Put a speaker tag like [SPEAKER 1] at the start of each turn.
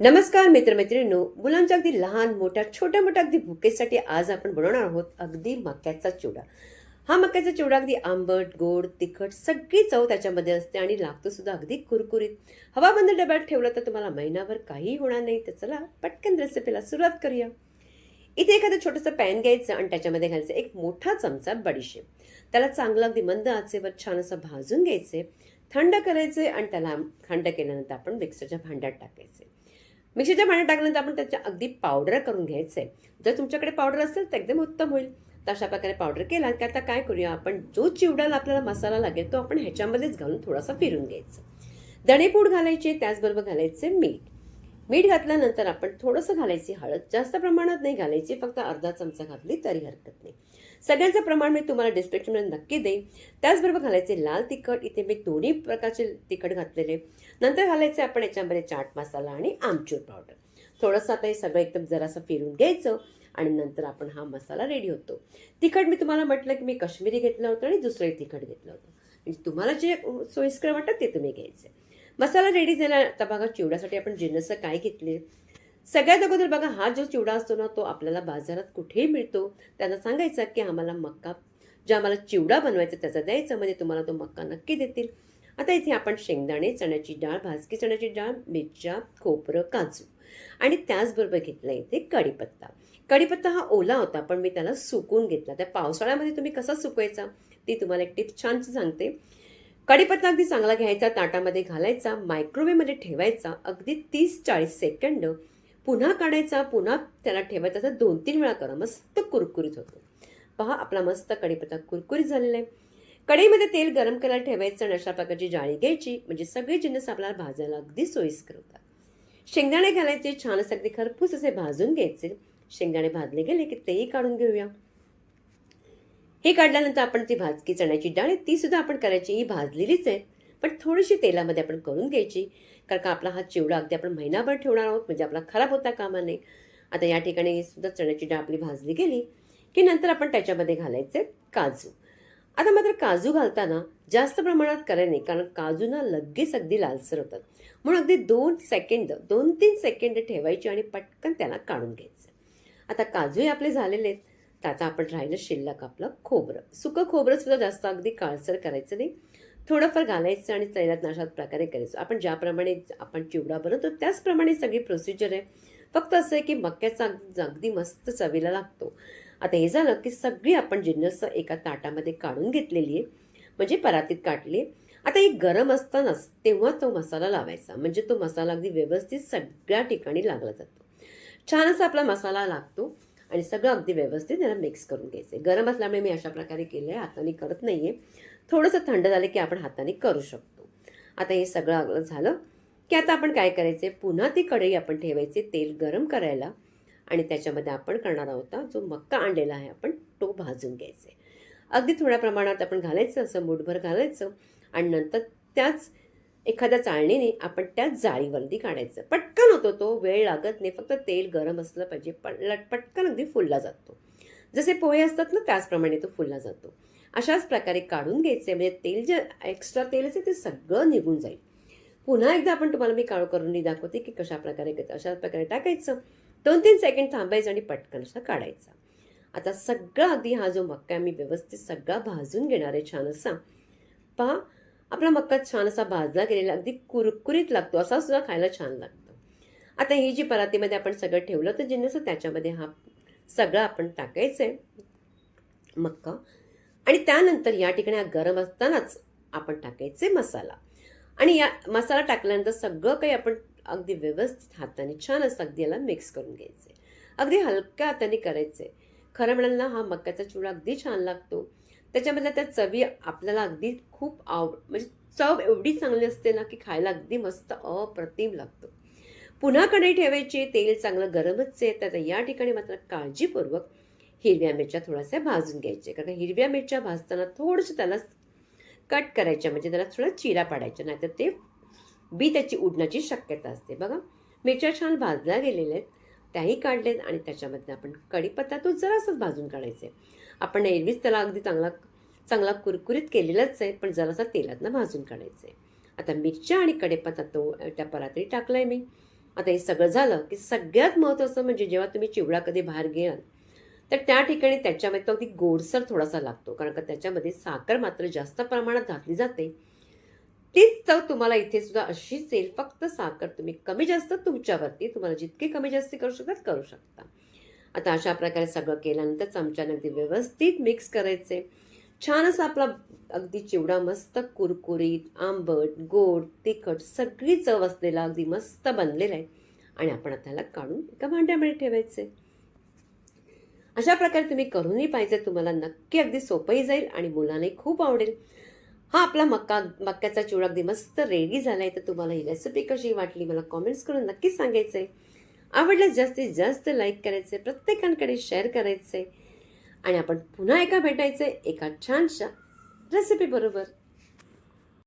[SPEAKER 1] नमस्कार मित्रमैत्रिणींनो मुलांच्या अगदी लहान मोठ्या छोट्या मोठ्या अगदी भुकेसाठी आज आपण बनवणार आहोत अगदी मक्याचा चिवडा. हा मक्याचा चिवडा अगदी आंबट गोड तिखट सगळी चव त्याच्यामध्ये असते आणि लागतो सुद्धा अगदी कुरकुरीत. हवाबंद डब्यात ठेवलं तर तुम्हाला महिनाभर काहीही होणार नाही तर चला पटकन रेसिपीला सुरुवात करूया. इथे एखादं छोटंसं पॅन घ्यायचं आणि त्याच्यामध्ये घालायचं एक मोठा चमचा बडीशेप. त्याला चांगलं अगदी मंद आचेवर छान असं भाजून घ्यायचे. थंड करायचे आणि त्याला थंड केल्यानंतर आपण मिक्सरच्या भांड्यात टाकायचे. मिक्सरच्या पाण्यात टाकल्यानंतर आपण त्याच्या अगदी पावडर करून घ्यायचं आहे जर तुमच्याकडे पावडर असेल तर एकदम उत्तम होईल. तर अशा प्रकारे पावडर केला की आता काय करूया आपण? जो चिवड्याला आपल्याला मसाला लागेल तो आपण ह्याच्यामध्येच घालून थोडासा फिरून घ्यायचा. धणेपूड घालायचे त्याचबरोबर घालायचे मीठ. मीठ घातल्यानंतर आपण थोडंसं घालायची हळद. जास्त प्रमाणात नाही घालायची फक्त अर्धा चमचा घातली तरी हरकत नाही. सगळ्यांचं प्रमाण मी तुम्हाला डिस्क्रिप्शनमध्ये नक्की देईन. त्याचबरोबर घालायचे लाल तिखट. इथे मी दोन्ही प्रकारचे तिखट घातलेले. नंतर घालायचे आपण याच्यामध्ये चाट मसाला आणि आमचूर पावडर थोडंसं आता हे सगळं एकदम जरासं फिरून घ्यायचं आणि नंतर आपण हा मसाला रेडी होतो. तिखट मी तुम्हाला म्हटलं की मी काश्मीरी घेतलं होतं आणि दुसरंही तिखट घेतलं होतं. म्हणजे तुम्हाला जे सोयीस्कर वाटतं ते तुम्ही घ्यायचे. मसाला रेडी झाला. आता बघा चिवड्यासाठी आपण जिन्नस काय घेतले? सगळ्यात अगोदर बघा हा जो चिवडा असतो ना तो आपल्याला बाजारात कुठेही मिळतो. त्यांना सांगायचा की आम्हाला मक्का जे आम्हाला चिवडा बनवायचा त्याचा द्यायचा म्हणजे तुम्हाला तो मक्का नक्की देतील. आता इथे आपण शेंगदाणे चण्याची डाळ भाजकी चण्याची डाळ मिरच्या खोबरं काजू. आणि त्याचबरोबर घेतला इथे कढीपत्ता. कढीपत्ता हा ओला होता पण मी त्याला सुकून घेतला. त्या पावसाळ्यामध्ये तुम्ही कसा सुकवायचा? ती तुम्हाला एक टिप छान सांगते. कडीपत्ता अगदी चांगला घ्यायचा ताटामध्ये घालायचा मायक्रोवेव्हमध्ये ठेवायचा अगदी तीस चाळीस सेकंड पुन्हा काढायचा पुन्हा त्याला ठेवायचा. असं दोन तीन वेळा करा. मस्त कुरकुरीत होतो. पहा आपला मस्त कढीपत्ता कुरकुरीत झालेला आहे. कढईमध्ये तेल गरम करायला ठेवायचं आणि अशा प्रकारची जाळी घ्यायची. म्हणजे सगळे जिन्नस आपल्याला भाजायला अगदी सोयीस्कर होतात. शेंगदाणे घालायचे छान असे अगदी खरपूस असे भाजून घ्यायचे. शेंगदाणे भाजले गेले की तेही काढून घेऊया. हे काढल्यानंतर आपण ती भाजकी चण्याची डाळ आहे ती सुद्धा आपण करायची. ही भाजलेलीच आहे पण थोडीशी तेलामध्ये आपण करून घ्यायची कारण का आपला हा चिवडा अगदी आपण महिनाभर ठेवणार आहोत म्हणजे आपला खराब होता कामा नये. आता या ठिकाणी सुद्धा चण्याची डाळ आपली भाजली गेली की नंतर आपण त्याच्यामध्ये घालायचे काजू. आता मात्र काजू घालताना जास्त प्रमाणात करायला नाही कारण काजूना लगेच अगदी लालसर होतात. म्हणून अगदी दोन सेकंड दोन तीन सेकंड ठेवायची आणि पटकन त्याला काढून घ्यायचं. आता काजूही आपले झालेले आहेत तर आता आपण राहिलं शिल्लक आपलं खोबरं. सुकं खोबरंसुद्धा जास्त अगदी काळसर करायचं नाही. थोडंफार घालायचं आणि तैलात नाशात प्रकारे करायचं. आपण ज्याप्रमाणे आपण चिवडा बनवतो त्याचप्रमाणे सगळी प्रोसिजर आहे. फक्त असं आहे की मक्याचा अगदी अगदी मस्त चवीला लागतो. आता हे झालं की सगळी आपण जिन्नस एका ताटामध्ये काढून घेतलेली आहे. म्हणजे परातीत काढली आता हे गरम असतानाच तेव्हा तो मसाला लावायचा. म्हणजे तो मसाला अगदी व्यवस्थित सगळ्या ठिकाणी लागला जातो. छान असा आपला मसाला लागतो. आणि सगळं अगदी व्यवस्थित त्याला मिक्स करून घ्यायचं गरम असल्यामुळे मी अशा प्रकारे केलं आहे हाताने करत नाही आहे थोडंसं थंड झालं की आपण हाताने करू शकतो. आता हे सगळं अगलं झालं की आता आपण काय करायचे पुन्हा ती कढई आपण ठेवायची तेल गरम करायला आणि त्याच्यामध्ये आपण करणार आहोत जो मक्का आणलेला आहे आपण तो भाजून घ्यायचे अगदी थोड्या प्रमाणात आपण घालायचं असं मुठभर घालायचं आणि नंतर त्याच एखाद्या चाळणीने आपण त्या जाळीवरती काढायचं. पटकन होतो तो वेळ लागत नाही. फक्त तेल गरम असलं पाहिजे. पण पटकन अगदी फुलला जातो. जसे पोहे असतात ना त्याचप्रमाणे तो फुलला जातो. अशाच प्रकारे काढून घ्यायचे. म्हणजे तेल जे एक्स्ट्रा तेल असेल ते सगळं निघून जाईल. पुन्हा एकदा आपण तुम्हाला मी काळू करून दाखवते की कशा प्रकारे अशा प्रकारे टाकायचं. दोन तीन सेकंड थांबायचं आणि पटकन असं काढायचा. आता सगळा अगदी हा जो मक्का मी व्यवस्थित सगळा भाजून घेणार आहे छान असा पहा आपला मक्का छान असा भाजला गेलेला अगदी कुरकुरीत लागतो असा सुद्धा खायला छान लागतो. आता ही जी परातीमध्ये आपण सगळं ठेवलं तर जिन्नस त्याच्यामध्ये हा सगळं आपण टाकायचं आहे मक्का. आणि त्यानंतर या ठिकाणी हा गरम असतानाच आपण टाकायचे मसाला. आणि या मसाला टाकल्यानंतर सगळं काही आपण अगदी व्यवस्थित हाताने छान असं अगदी याला मिक्स करून घ्यायचे अगदी हलक्या हाताने करायचे खरं म्हणाल ना हा मक्याचा चुडा अगदी छान लागतो. त्याच्यामधल्या त्या चवी आपल्याला अगदी खूप आव म्हणजे चव एवढी चांगली असते ना की खायला अगदी मस्त अप्रतिम लागतो. पुन्हा कढई ठेवायची तेल चांगलं गरमच आहे तर या ठिकाणी मात्र काळजीपूर्वक हिरव्या मिरच्या थोड्याशा भाजून घ्यायचे कारण हिरव्या मिरच्या भाजताना थोडंसं त्याला कट करायच्या म्हणजे त्याला थोडा चिरा पाडायच्या नाहीतर ते बी त्याची उडण्याची शक्यता असते. बघा मिरच्या छान भाजल्या गेलेल्या आहेत. त्याही काढलेत आणि त्याच्यामध्ये आपण कढीपत्ता तो जरासाच भाजून काढायचे आपण एरवीच त्याला अगदी चांगला चांगला कुरकुरीत केलेलाच आहे पण जरासा तेलातनं भाजून काढायचं आहे. आता मिरच्या आणि कढीपत्ता तो त्या परातरी टाकला आहे मी. आता हे सगळं झालं की सगळ्यात महत्त्वाचं म्हणजे जेव्हा तुम्ही चिवडा कधी बाहेर घ्याल तर त्या ठिकाणी त्याच्यामध्ये तो अगदी गोडसर थोडासा लागतो. कारण का त्याच्यामध्ये साखर मात्र जास्त प्रमाणात घातली जाते. तीच चव तुम्हाला इथे सुद्धा अशीच येईल फक्त साखर तुम्ही कमी जास्त तुमच्यावरती तुम्हाला जितके कमी जास्त करू शकतात करू शकता. आता अशा प्रकारे सगळं केल्यानंतर चमच्याने अगदी व्यवस्थित मिक्स करायचे. छान असा आपला अगदी चिवडा मस्त कुरकुरीत आंबट गोड तिखट सगळी चव असलेला अगदी मस्त बनलेला आहे. आणि आपण त्याला काढून एका भांड्यामध्ये ठेवायचे. अशा प्रकारे तुम्ही करूनही पाहिजे तुम्हाला नक्की अगदी सोपंही जाईल आणि मुलांनाही खूप आवडेल. हा आपला मक्का मक्क्याचा चिवडा अगदी मस्त रेडी झाला आहे तर तुम्हाला ही रेसिपी कशी वाटली मला कॉमेंट्स करून नक्की सांगायचं आहे आवडल्यास जास्तीत जास्त लाईक करायचं प्रत्येकांकडे शेअर करायचं आहे आणि आपण पुन्हा एका भेटायचे एका छानशा रेसिपी बरोबर.